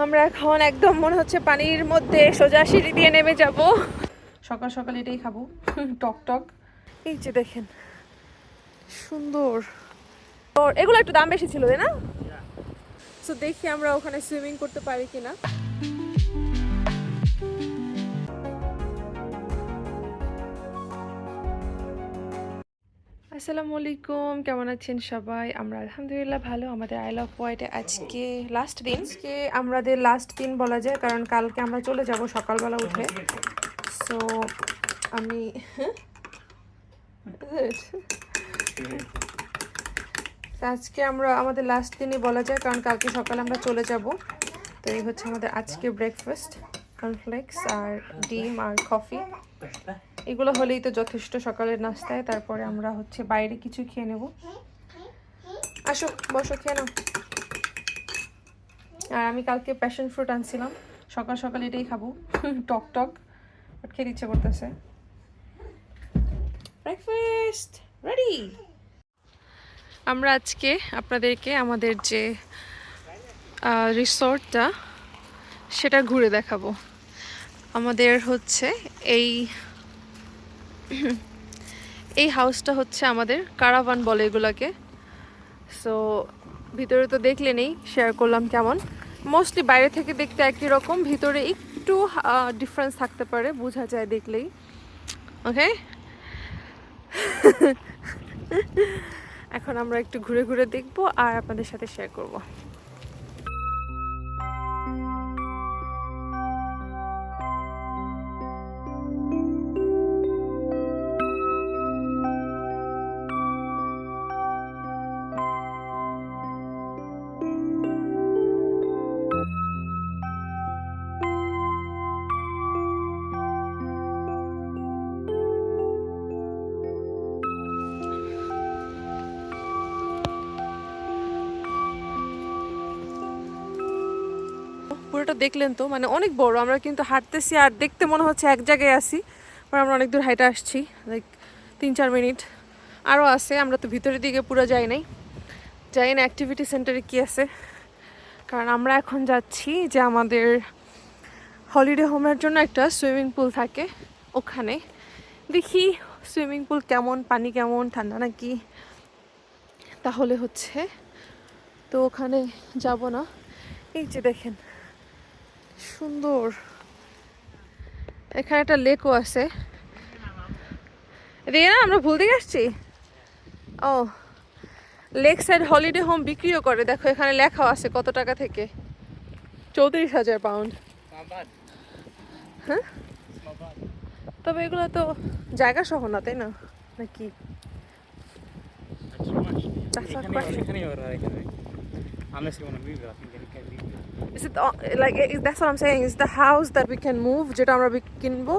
আমরা এখন একদম মনে হচ্ছে পানির মধ্যে সোজা সিঁড়ি দিয়ে নেমে যাব। সকাল সকাল এটাই খাব। টক টক। এই যে দেখেন সুন্দর। এগুলো একটু দাম বেশি ছিল তাই না? তো দেখি আমরা ওখানে সুইমিং করতে পারি কিনা। আসসালামু আলাইকুম, কেমন আছেন সবাই? আমরা আলহামদুলিল্লাহ ভালো, আমাদের আই লাভ হোয়াইটে আজকে লাস্ট দিন। আজকে আমাদের লাস্ট দিন বলা যায়, কারণ কালকে আমরা চলে যাব সকালবেলা উঠে। সো আমি আজকে আমরা, আমাদের লাস্ট দিনই বলা যায়, কারণ কালকে সকালে আমরা চলে যাব। তো এই হচ্ছে আমাদের আজকে ব্রেকফাস্ট কর্নফ্লেক্স আর ডিম আর কফি এগুলো হলেই তো যথেষ্ট সকালের নাস্তায়, তারপরে আমরা হচ্ছে বাইরে কিছু খেয়ে নেব। আসো, বসো, খেয়ে নাও। আর আমি কালকে প্যাশন ফ্রুট আনছিলাম, সকাল সকাল এটাই খাব, টক টক খেতে ইচ্ছে করতেছে। ব্রেকফাস্ট রেডি আমরা আজকে আপনাদেরকে আমাদের যে রিসর্টটা সেটা ঘুরে দেখাবো। আমাদের হচ্ছে এই এই হাউসটা হচ্ছে আমাদের কারাভান বলে এগুলাকে। সো ভিতরে তো দেখলে নেই শেয়ার করলাম কেমন। মোস্টলি বাইরে থেকে দেখতে একই রকম, ভিতরে একটু ডিফারেন্স থাকতে পারে, বোঝা যায় দেখলেই। ওকে এখন আমরা একটু ঘুরে ঘুরে দেখব আর আপনাদের সাথে শেয়ার করব। পুরোটা দেখলেন তো মানে অনেক বড়, আমরা কিন্তু হাঁটতেছি আর দেখতে মনে হচ্ছে এক জায়গায় আসি পর আমরা অনেক দূর হাইটে আসছি লাইক তিন চার মিনিট আরও আছে, আমরা তো ভিতরের দিকে পুরো যাই নাই। যাই না অ্যাক্টিভিটি সেন্টারে কী আছে? কারণ আমরা এখন যাচ্ছি যে আমাদের হলিডে হোমের জন্য একটা সুইমিং পুল থাকে ওখানে। দেখি সুইমিং পুল কেমন, পানি কেমন, ঠান্ডা নাকি? তাহলে হচ্ছে, তো ওখানে যাব না। এই যে দেখেন সুন্দর। এখানে একটা লেকও আছে। এদিকে না আমরা ভুল দিকে আসছি? ও লেক সাইড হলিডে হোম বিক্রিও করে। দেখো এখানে লেখাও আছে কত টাকা থেকে। চৌত্রিশ হাজার পাউন্ড হ্যাঁ. তবে এগুলো তো জায়গা সহ না তাই না? নাকি? That's too not এখানে- question. Uh, like is, that's what I'm saying is the house that we can move যেটা আমরা কিনবো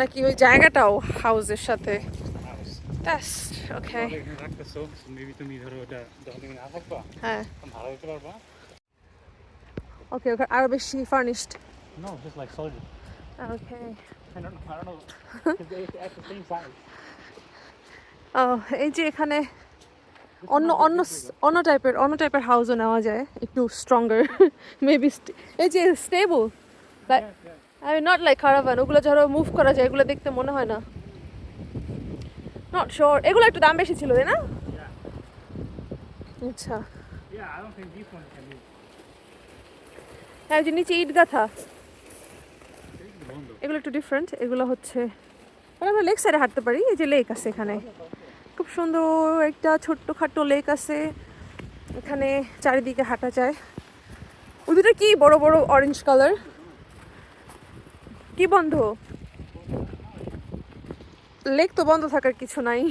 নাকি ওই জায়গাটাও হাউসের সাথে House. দ্যাটস ওকে রাখতেছো, maybe তুমি ধরো ওটা যখন তুমি না থাকবা, হ্যাঁ ভাড়া দিতে পারবা। ওকে ওকে আরও বেশি furnished No, just like solid. Okay I don't know. I don't know. 'Cause at the same size. ও এই যে এখানে অন্য অন্য অন্য টাইপের অন্য টাইপের হাউসও নেওয়া যায় একটু স্ট্রঙ্গার মেবি এই যে stable. I not like caravan ওগুলো ধরো মুভ করা যায় এগুলো দেখতে মনে হয় না। নট শিওর এগুলো একটু দাম বেশি ছিল তাই না? আচ্ছা. হ্যাঁ যে নিচে ইট গাথা এগুলো একটু ডিফারেন্ট এগুলো হচ্ছে আমরা লেক সাইডে হাঁটতে পারি এই যে লেক আছে এখানে। খুব সুন্দর একটা ছোট্ট খাট্টো লেক আছে। এখানে চারিদিকে হাঁটা যায়। ওই দুটো কি? বড় বড় অরেঞ্জ কালার কি বন্ধ? লেক তো বন্ধ থাকার কিছু নাই।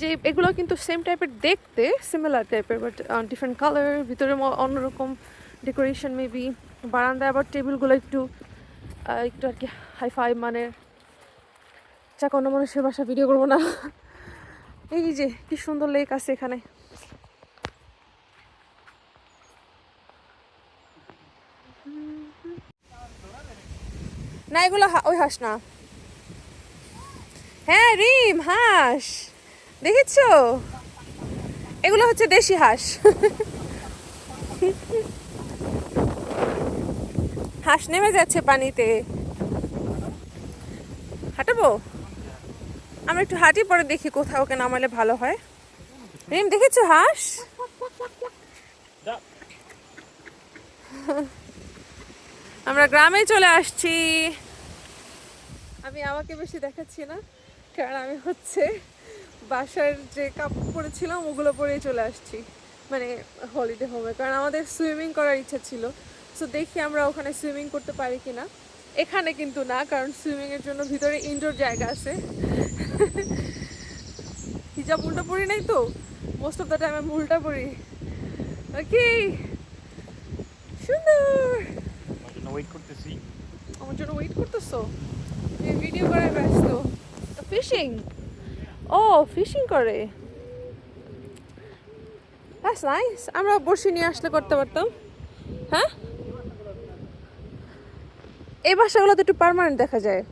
যে এগুলো কিন্তু সেম টাইপের দেখতে সিমিলার টাইপের বাট ডিফারেন্ট কালার ভিতরে অন্যরকম ডেকোরেশন মেবি বারান্দায় আবার টেবিলগুলো একটু একটু আর কি হাই ফাই মানে যাক অন্য মানুষের বাসা ভিডিও করব না। এই যে, কি সুন্দর লেক আছে এখানে। না, এগুলো ওই হাঁস না। হ্যাঁ রিম, হাঁস। দেখেছ? এগুলো হচ্ছে দেশি হাঁস। হাঁস নেমে যাচ্ছে পানিতে। হাঁটাবো? আমরা একটু হাঁটি পরে দেখি কোথাও ওকে নামালে ভালো হয়। রিম, দেখেছ হাঁস? আমরা গ্রামে চলে আসছি। আমি আমাকে বেশি দেখাচ্ছি না, কারণ আমি হচ্ছে বাসার যে কাপড় পরেছিলাম, ওগুলো পরেই চলে আসছি মানে হলিডে হোমে কারণ আমাদের সুইমিং করার ইচ্ছা ছিল। সো দেখি আমরা ওখানে সুইমিং করতে পারি কিনা। এখানে কিন্তু না, কারণ সুইমিংয়ের জন্য ভিতরে ইনডোর জায়গা আছে। হিজাব উল্টা পরি নাই তো? মোস্ট অফ দ্য টাইম আমি উল্টা পরি। ওকে সুন্দর। আমার জন্য ওয়েট করতেছি। আমার জন্য ওয়েট করতেছো? তুমি ভিডিও করায় ব্যস্ত। ফিশিং ও ফিশিং করে। দ্যাটস নাইস আমরা বড়শি নিয়ে আসলে করতে পারতাম। হ্যাঁ? এই বাসাগুলো তো একটু পার্মানেন্ট দেখা যায়।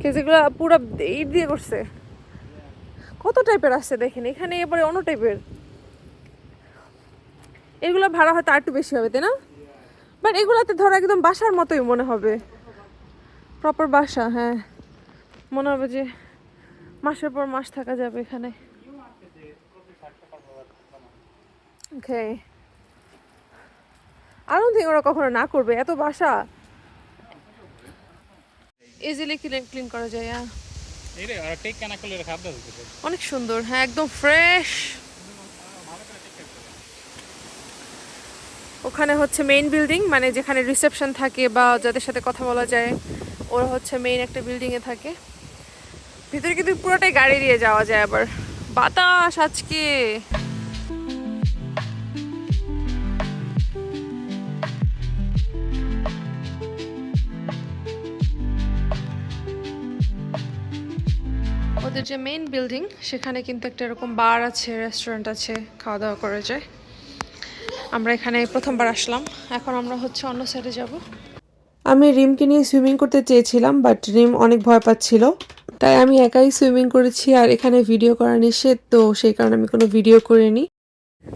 কে যেগুলো পুরো ইট দিয়ে করছে। কত টাইপের আছে দেখেন, এখানে এবারে অন্য টাইপের এগুলো ভাড়া হয়তো আর একটু বেশি হবে, তাই না? বাট এগুলাতে ধরো একদম বাসার মতোই মনে হবে। প্রপার বাসা হ্যাঁ। মনে হবে যে মাসের পর মাস থাকা যাবে এখানে। ওকে I don't think ওরা কখনো না করবে, এত বাসা। ইজিলি ক্লিন ক্লিন করা যায় হ্যাঁ। অনেক সুন্দর হ্যাঁ একদম ফ্রেশ ওখানে হচ্ছে মেইন বিল্ডিং মানে যেখানে রিসেপশন থাকে বা যাদের সাথে কথা বলা যায় ওরা হচ্ছে মেইন একটা বিল্ডিংয়ে থাকে। ভিতরে কিন্তু পুরোটাই গাড়ি দিয়ে যাওয়া যায় আবার। বাতাস আজকে! ওদের যে মেইন বিল্ডিং সেখানে কিন্তু একটা এরকম বার আছে রেস্টুরেন্ট আছে খাওয়া দাওয়া করা যায়। আমরা এখানে প্রথমবার আসলাম। এখন আমরা হচ্ছে অন্য সাইডে যাব। আমি রিমকে নিয়ে সুইমিং করতে চেয়েছিলাম বাট রিম অনেক ভয় পাচ্ছিল। তাই আমি একাই সুইমিং করেছি আর এখানে ভিডিও করা নিষেধ তো সেই কারণে আমি কোনো ভিডিও করিনি।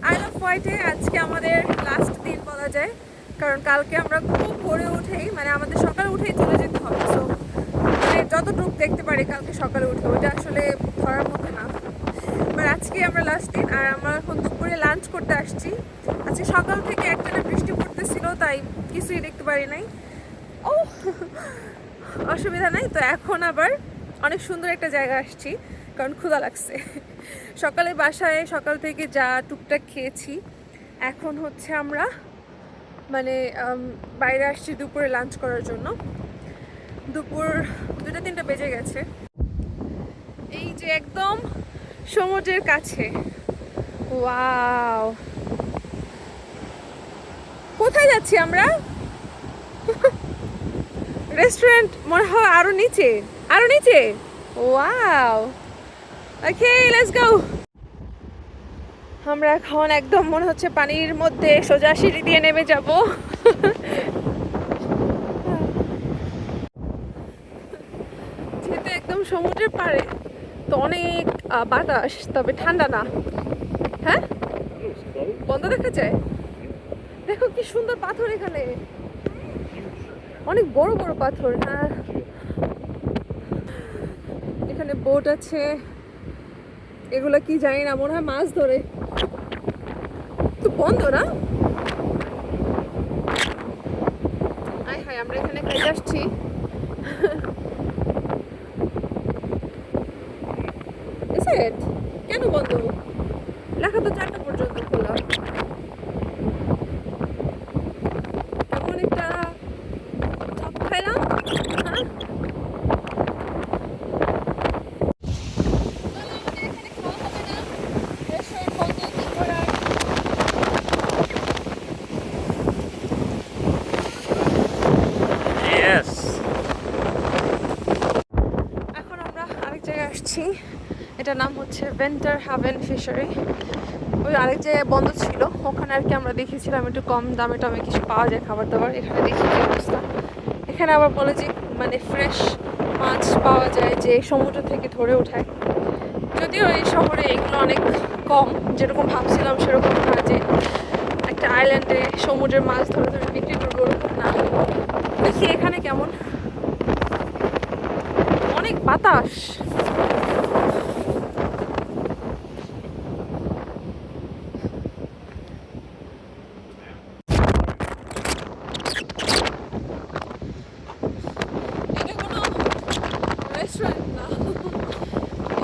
আই লাভ হোয়াইটে আজকে আমাদের লাস্ট দিন বলা যায়। কারণ কালকে আমরা খুব ভোরে উঠেই মানে আমাদের সকালে উঠেই চলে যেতে হবে সো মানে যতটুকু দেখতে পারি, কালকে সকালে উঠে ওটা আসলে ধরার মতো না। বাট আজকে আমরা লাস্ট দিন, আর আমরা এখন দুপুরে লাঞ্চ করতে আসছি। আজকে সকাল থেকে একটানা বৃষ্টি পড়তেছিল, তাই কিছুই দেখতে পারি নাই। ও অসুবিধা নাই। তো এখন আবার অনেক সুন্দর একটা জায়গা আসছি, কারণ ক্ষুধা লাগছে। সকালে বাসায়, সকাল থেকে যা টুকটাক খেয়েছি। এখন হচ্ছে আমরা মানে বাইরে আসছি দুপুরে লাঞ্চ করার জন্য। দুপুর দুটা তিনটা বেজে গেছে। এই যে একদম সমুদ্রের কাছে। কোথায় যাচ্ছি আমরা? রেস্টুরেন্ট মনে হয় আরও নিচে আরও নিচে। আমরা এখন একদম মনে হচ্ছে পানির মধ্যে সোজা সিঁড়ি দিয়ে নেমে যাব যেহেতু একদম সমুদ্রের পাড়ে তো অনেক বাতাস, তবে ঠান্ডা না। হ্যাঁ? বন্ধ দেখা যায়? দেখো কি সুন্দর পাথর এখানে। অনেক বড় বড় পাথর হ্যাঁ। এখানে বোট আছে। এগুলো কি জানি না, মনে হয় মাছ ধরে। তো বন্ধ না আয় হায় আমরা এখানে কাজে আসছি Is it? কেন বন্ধ লেখা তো চারটা পর্যন্ত খোলা কেমন একটা চপ খাইলাম হ্যাঁ ইয়েস এখন আমরা আরেক জায়গায় আসছি হচ্ছে ভেন্টার হ্যাভেন ফিশারি ওই আরেক জায়গায় বন্ধ ছিল, ওখানে আর কি আমরা দেখেছিলাম একটু কম দামে টমে কিছু পাওয়া যায় খাবার দাবার। এখানে দেখি কি অবস্থা। এখানে আবার বলে যে মানে ফ্রেশ মাছ পাওয়া যায় যে সমুদ্র থেকে ধরে ওঠায়। যদিও এই শহরে এগুলো অনেক কম, যেরকম ভাবছিলাম সেরকম না যে একটা একটা আইল্যান্ডে সমুদ্রের মাছ ধরে ধরে বিক্রি করব ওরকম না। দেখি এখানে কেমন। অনেক বাতাস এটা কোনো রেস্টুরেন্ট না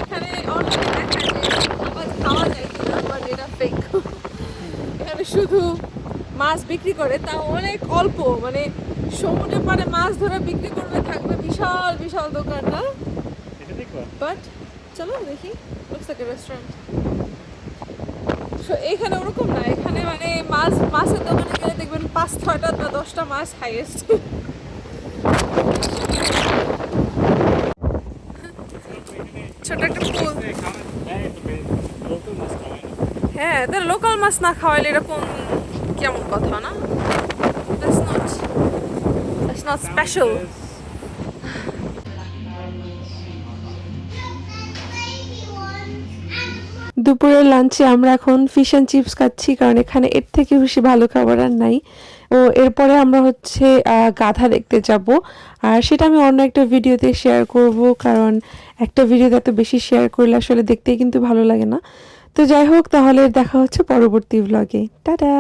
এখানে অনলাইনে দেখা যায় খাবার খাওয়া যায় কিনা বাট এটা ফেক এখানে শুধু মাছ বিক্রি করে তা অনেক অল্প মানে সমুদ্রে পাড়ে মাছ ধরে বিক্রি করবে থাকবে বিশাল বিশাল দোকানটা বাট চলো দেখি রেস্টুরেন্ট সো এখানে ওরকম না এখানে মানে মাছ মাছের দোকানে গেলে দেখবেন পাঁচ ছয়টা বা দশটা মাছ হাইয়েস্ট ছোট একটা পুল এই খাওয়া হ্যাঁ একটু লোকাল মাছ খাওয়াই না হ্যাঁ লোকাল মাছ না খাওয়াইলে এরকম কেমন কথা, না? That's not special. দুপুরের লাঞ্চে আমরা এখন ফিশ অ্যান্ড চিপস খাচ্ছি, কারণ এখানে এর থেকে বেশি ভালো খাবার আর নাই। ও, এরপরে আমরা হচ্ছে গাধা দেখতে যাব। আর সেটা আমি অন্য একটা ভিডিওতে শেয়ার করব, কারণ একটা ভিডিওতে এত বেশি শেয়ার করলে আসলে দেখতেই কিন্তু ভালো লাগে না। তো যাই হোক তাহলে দেখা হচ্ছে পরবর্তী ব্লগে টাটা!